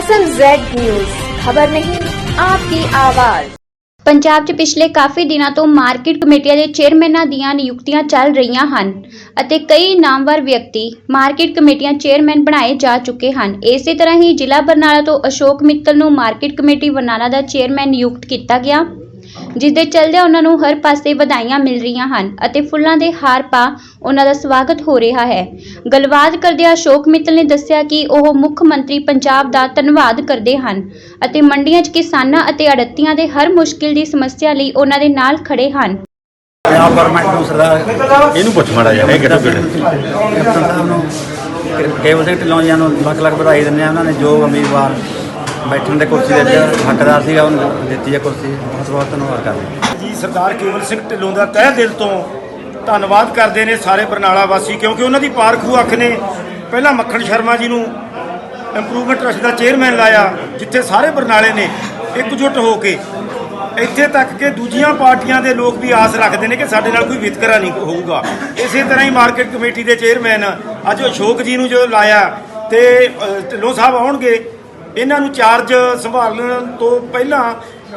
S M Z news खबर नहीं आपकी आवाज ਪੰਜਾਬ 'ਚ ਪਿਛਲੇ ਕਾਫੀ ਦਿਨਾਂ ਤੋਂ ਮਾਰਕੀਟ ਕਮੇਟੀਆਂ ਦੇ ਚੇਅਰਮੈਨਾਂ ਦੀਆਂ ਨਿਯੁਕਤੀਆਂ ਚੱਲ ਰਹੀਆਂ ਹਨ ਅਤੇ ਕਈ ਨਾਮਵਰ ਵਿਅਕਤੀ ਮਾਰਕੀਟ ਕਮੇਟੀਆਂ ਚੇਅਰਮੈਨ ਬਣਾਏ ਜਾ ਚੁੱਕੇ ਹਨ ਇਸੇ ਤਰ੍ਹਾਂ ਹੀ ਜ਼ਿਲ੍ਹਾ ਬਰਨਾਲਾ ਤੋਂ ਅਸ਼ੋਕ ਮਿੱਤਲ ਨੂੰ ਮਾਰਕੀਟ ਕਮੇਟੀ ਬਰਨਾਲਾ ਦਾ ਚੇਅਰਮੈਨ ਨਿਯੁਕਤ ਕੀਤਾ ਗਿਆ ਜਿਸ ਦੇ ਚੱਲਦਿਆਂ ਉਹਨਾਂ ਨੂੰ ਹਰ ਪਾਸੇ ਵਧਾਈਆਂ ਮਿਲ ਰਹੀਆਂ ਹਨ ਅਤੇ ਫੁੱਲਾਂ ਦੇ ਹਾਰ ਪਾ ਉਹਨਾਂ ਦਾ ਸਵਾਗਤ ਹੋ ਰਿਹਾ ਹੈ। ਗੱਲਬਾਤ ਕਰਦਿਆਂ ਅਸ਼ੋਕ ਮਿੱਤਲ ਨੇ ਦੱਸਿਆ ਕਿ ਉਹ ਮੁੱਖ ਮੰਤਰੀ ਪੰਜਾਬ ਦਾ ਧੰਨਵਾਦ ਕਰਦੇ ਹਨ ਅਤੇ ਮੰਡੀਆਂ 'ਚ ਕਿਸਾਨਾਂ ਅਤੇ ਅੜਤੀਆਂ ਦੇ ਹਰ ਮੁਸ਼ਕਿਲ ਦੀ ਸਮੱਸਿਆ ਲਈ ਉਹਨਾਂ ਦੇ ਨਾਲ ਖੜੇ ਹਨ। ਪੰਜਾਬ ਗਵਰਨਮੈਂਟ ਨੂੰ ਸਰਦਾਰ ਇਹਨੂੰ ਪੁੱਛ ਮਾੜਾ ਜਿਹਾ ਇਹ ਕਿਹੜਾ ਪਿੰਡ ਕੈਪਟਨ ਸਾਹਿਬ ਨੂੰ ਕੇ- ਕੇਵਲ ਸਿੰਘ ਢਿੱਲੋਂ ਜੀ ਨੂੰ ਲੱਖ ਲੱਖ ਵਧਾਈ ਦਿੰਦੇ ਆ ਉਹਨਾਂ ਨੇ ਜੋ ਉਮੀਦਵਾਰ ਬੈਠਣ ਦੇ ਕੁਰਸੀ ਦੇ ਹੱਕਦਾਰ ਸੀਗਾ, ਉਹਨੂੰ ਦਿੱਤੀ ਹੈ ਕੁਰਸੀ। ਬਹੁਤ ਬਹੁਤ ਧੰਨਵਾਦ ਕਰਦੇ ਜੀ, ਸਰਦਾਰ ਕੇਵਲ ਸਿੰਘ ਢਿੱਲੋਂ ਦਾ ਤਹਿ ਦਿਲ ਤੋਂ ਧੰਨਵਾਦ ਕਰਦੇ ਨੇ ਸਾਰੇ ਬਰਨਾਲਾ ਵਾਸੀ, ਕਿਉਂਕਿ ਉਹਨਾਂ ਦੀ ਪਾਰਖੂ ਅੱਖ ਨੇ ਪਹਿਲਾਂ ਮੱਖਣ ਸ਼ਰਮਾ ਜੀ ਨੂੰ ਇੰਪਰੂਵਮੈਂਟ ਟਰਸਟ ਦਾ ਚੇਅਰਮੈਨ ਲਾਇਆ, ਜਿੱਥੇ ਸਾਰੇ ਬਰਨਾਲੇ ਨੇ ਇਕਜੁੱਟ ਹੋ ਕੇ। ਇੱਥੇ ਤੱਕ ਕਿ ਦੂਜੀਆਂ ਪਾਰਟੀਆਂ ਦੇ ਲੋਕ ਵੀ ਆਸ ਰੱਖਦੇ ਨੇ ਕਿ ਸਾਡੇ ਨਾਲ ਕੋਈ ਵਿਤਕਰਾ ਨਹੀਂ ਹੋਊਗਾ। ਇਸੇ ਤਰ੍ਹਾਂ ਹੀ ਮਾਰਕੀਟ ਕਮੇਟੀ ਦੇ ਚੇਅਰਮੈਨ ਅੱਜ ਅਸ਼ੋਕ ਜੀ ਨੂੰ ਜਦੋਂ ਲਾਇਆ, ਤੇ ਢਿੱਲੋਂ ਸਾਹਿਬ ਆਉਣਗੇ। ਇਹਨਾਂ ਨੂੰ ਚਾਰਜ ਸੰਭਾਲਣ ਤੋਂ ਪਹਿਲਾਂ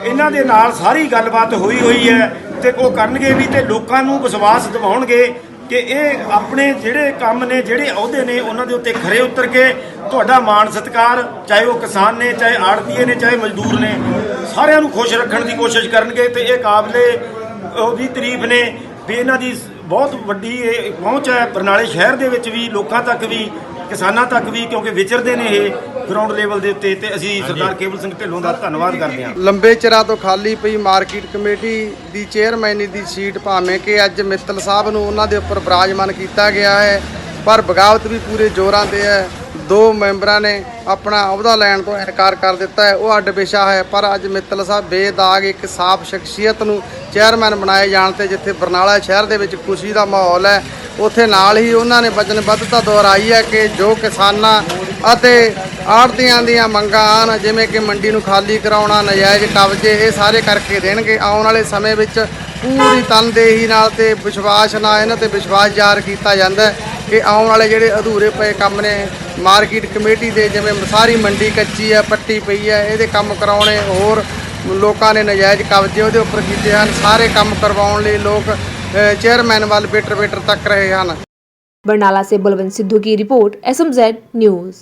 ਇਹਨਾਂ ਦੇ ਨਾਲ ਸਾਰੀ ਗੱਲਬਾਤ ਹੋਈ ਹੋਈ ਹੈ ਤੇ ਉਹ ਕਰਨਗੇ ਵੀ ਤੇ ਲੋਕਾਂ ਨੂੰ ਵਿਸ਼ਵਾਸ ਦਿਵਾਉਣਗੇ ਕਿ ਇਹ ਆਪਣੇ ਜਿਹੜੇ ਕੰਮ ਨੇ, ਜਿਹੜੇ ਅਹੁਦੇ ਨੇ, ਉਹਨਾਂ ਦੇ ਉੱਤੇ ਖਰੇ ਉਤਰ ਕੇ ਤੁਹਾਡਾ ਮਾਣ ਸਤਿਕਾਰ, ਚਾਹੇ ਉਹ ਕਿਸਾਨ ਨੇ, ਚਾਹੇ ਆੜਤੀਏ ਨੇ, ਚਾਹੇ ਮਜ਼ਦੂਰ ਨੇ, ਸਾਰਿਆਂ ਨੂੰ ਖੁਸ਼ ਰੱਖਣ ਦੀ ਕੋਸ਼ਿਸ਼ ਕਰਨਗੇ ਤੇ ਇਹ ਕਾਬਲੇ ਉਹਦੀ ਤਾਰੀਫ ਨੇ ਵੀ ਇਹਨਾਂ ਦੀ ਬਹੁਤ ਵੱਡੀ ਇਹ ਪਹੁੰਚ ਹੈ। ਬਰਨਾਲੇ ਸ਼ਹਿਰ ਦੇ ਵਿੱਚ ਵੀ, ਲੋਕਾਂ ਤੱਕ ਵੀ ਕਿਸਾਨਾਂ ਤੱਕ ਵੀ ਕਿਉਂਕਿ ਵਿਚਰਦੇ ਨੇ ਇਹ ਗਰਾਊਂਡ ਲੈਵਲ ਦੇ ਉੱਤੇ ਤੇ ਅਸੀਂ ਸਰਦਾਰ ਕੇਵਲ ਸਿੰਘ ਢਿੱਲੋਂ ਦਾ ਧੰਨਵਾਦ ਕਰਦੇ ਹਾਂ। ਲੰਬੇ ਚਿਰਾਂ ਤੋਂ ਖਾਲੀ ਪਈ ਮਾਰਕੀਟ ਕਮੇਟੀ ਦੀ ਚੇਅਰਮੈਨੀ ਦੀ ਸੀਟ ਭਾਵੇਂ ਕਿ ਅੱਜ ਮਿੱਤਲ ਸਾਹਿਬ ਨੂੰ ਉਹਨਾਂ ਦੇ ਉੱਪਰ ਬਰਾਜਮਾਨ ਕੀਤਾ ਗਿਆ ਹੈ ਪਰ ਬਗਾਵਤ ਵੀ ਪੂਰੇ ਜ਼ੋਰਾਂ ਤੇ ਹੈ। ਦੋ ਮੈਂਬਰਾਂ ਨੇ ਆਪਣਾ ਅਹੁਦਾ ਲੈਣ ਤੋਂ ਇਨਕਾਰ ਕਰ ਦਿੱਤਾ ਹੈ। ਉਹ ਅੱਡ ਵਿਸ਼ਾ ਹੈ ਪਰ ਅੱਜ ਮਿੱਤਲ ਸਾਹਿਬ ਬੇਦਾਗ ਇੱਕ ਸਾਫ਼ ਸ਼ਖਸੀਅਤ ਨੂੰ ਚੇਅਰਮੈਨ ਬਣਾਏ ਜਾਣ ਤੇ ਜਿੱਥੇ ਬਰਨਾਲਾ ਸ਼ਹਿਰ ਦੇ ਵਿੱਚ ਖੁਸ਼ੀ ਦਾ ਮਾਹੌਲ ਹੈ ਉੱਥੇ ਨਾਲ ਹੀ ਉਹਨਾਂ ਨੇ ਵਚਨਬੱਧਤਾ ਦੁਹਰਾਈ ਹੈ ਕਿ ਜੋ ਕਿਸਾਨਾਂ ਅਤੇ ਆੜਤੀਆਂ ਦੀਆਂ ਮੰਗਾਂ ਹਨ ਜਿਵੇਂ ਕਿ ਮੰਡੀ ਨੂੰ ਖਾਲੀ ਕਰਾਉਣਾ, ਨਜਾਇਜ਼ ਕਬਜ਼ੇ, ਇਹ ਸਾਰੇ ਕਰਕੇ ਦੇਣਗੇ। ਆਉਣ ਵਾਲੇ ਸਮੇਂ ਵਿੱਚ ਪੂਰੀ ਤਨਦੇਹੀ ਨਾਲ ਤੇ ਵਿਸ਼ਵਾਸ ਨਾਲ ਇਹਨਾਂ ਤੇ ਵਿਸ਼ਵਾਸ ਜ਼ਾਹਰ ਕੀਤਾ ਜਾਂਦਾ ਕਿ ਆਉਣ ਵਾਲੇ ਜਿਹੜੇ ਅਧੂਰੇ ਪਏ ਕੰਮ ਨੇ, ਮਾਰਕੀਟ ਕਮੇਟੀ ਦੇ, ਜਿਵੇਂ ਸਾਰੀ ਮੰਡੀ ਕੱਚੀ ਹੈ, ਪੱਟੀ ਪਈ ਹੈ, ਇਹਦੇ ਕੰਮ ਕਰਾਉਣੇ, ਹੋਰ ਲੋਕਾਂ ਨੇ ਨਜਾਇਜ਼ ਕਬਜ਼ੇ ਉਹਦੇ ਉੱਪਰ ਕੀਤੇ ਹਨ, ਸਾਰੇ ਕੰਮ ਕਰਵਾਉਣ ਲਈ ਲੋਕ ਚੇਅਰਮੈਨ ਵੱਲ ਬੇਟਰ ਬੇਟਰ ਤੱਕ ਰਹੇ ਹਨ। ਬਰਨਾਲਾ ਸੇ ਬਲਵੰਤ ਸਿੱਧੂ ਕੀ ਰਿਪੋਰਟ ਐਸਐਮਜ਼ੈਡ ਨਿਊਜ਼